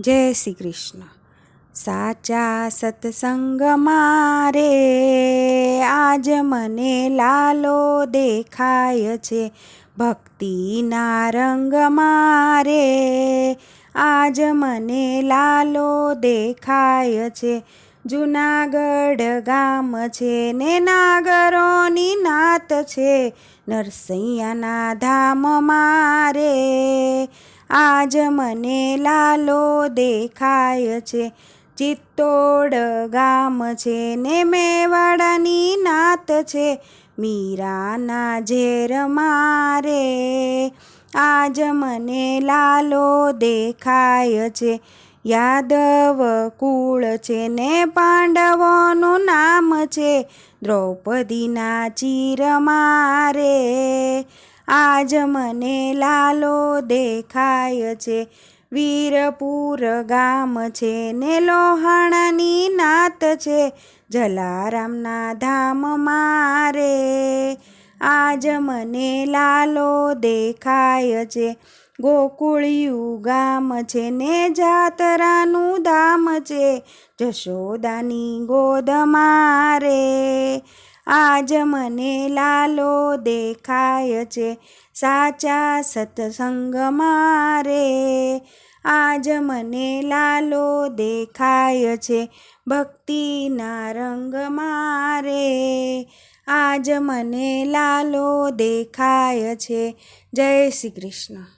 જય શ્રી કૃષ્ણ. સાચા સત્સંગ મારે આજ મને લાલો દેખાય છે. ભક્તિના રંગ મારે આજ મને લાલો દેખાય છે. જુનાગઢ ગામ છે ને નાગરોની નાત છે. નરસૈયાના ધામ મારે આજ મને લાલો દેખાય છે. ચિત્તોડ ગામ છે ને મેવાડાની નાત છે. મીરાના ઝેર મારે આજ મને લાલો દેખાય છે. યાદવ કુળ છે ને પાંડવોનું નામ છે. દ્રૌપદીના ચીર મારે આજ મને લાલો દેખાય છે. વીરપુર ગામ છે ને લોહાણાની નાત છે. જલારામના ધામ મારે આજ મને લાલો દેખાય છે. ગોકુળિયું ગામ છે ને જાતરાનું ધામ છે. જશોદાની ગોદ મારે આજ મને લાલો દેખાય છે, સાચા સત્સંગ મારે. આજ મને લાલો દેખાય છે, ભક્તિના રંગ મારે. આજ મને લાલો દેખાય છે. જય શ્રી કૃષ્ણ.